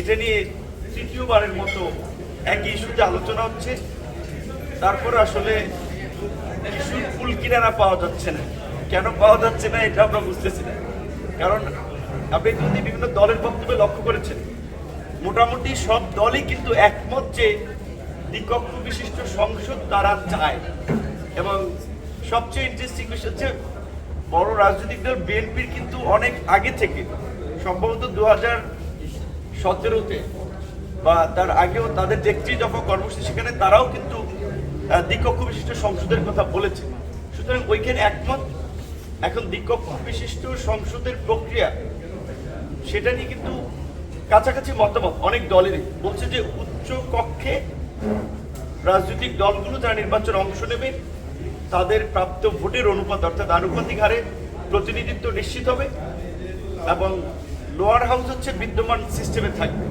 এটা নিয়ে তৃতীয়বারের মতো একই ইস্যুতে আলোচনা হচ্ছে। তারপর আসলে ইস্যুর ফুল কিনারা পাওয়া যাচ্ছে না। কেন পাওয়া যাচ্ছে না এটা আমরা বুঝতেছি না। কারণ আপনি যদি বিভিন্ন দলের বক্তব্যে লক্ষ্য করেছেন, মোটামুটি সব দলই কিন্তু একমত যে দ্বিকক্ষ বিশিষ্ট সংসদ তারা চায়। এবং সবচেয়ে ইন্টারেস্টিং বিষয় হচ্ছে বড় রাজনৈতিক দল বিএনপির কিন্তু অনেক আগে থেকে, সম্ভবত দু হাজার সতেরোতে বা তার আগেও তাদের যে দফা কর্মসূচি সেখানে তারাও কিন্তু দ্বিকক্ষ বিশিষ্ট সংসদের কথা বলেছে। সুতরাং ওইখানে একমত, এখন দ্বিকক্ষ বিশিষ্ট সংসদের প্রক্রিয়া, সেটা নিয়ে কিন্তু কাছাকাছি মতামত অনেক দলেরই। বলছে যে উচ্চ কক্ষে রাজনৈতিক দলগুলো যারা নির্বাচনে অংশ নেবে, তাদের প্রাপ্ত ভোটের অনুপাত অর্থাৎ আনুপাতিক হারে প্রতিনিধিত্ব নিশ্চিত হবে এবং লোয়ার হাউস হচ্ছে বিদ্যমান সিস্টেমে থাকবে।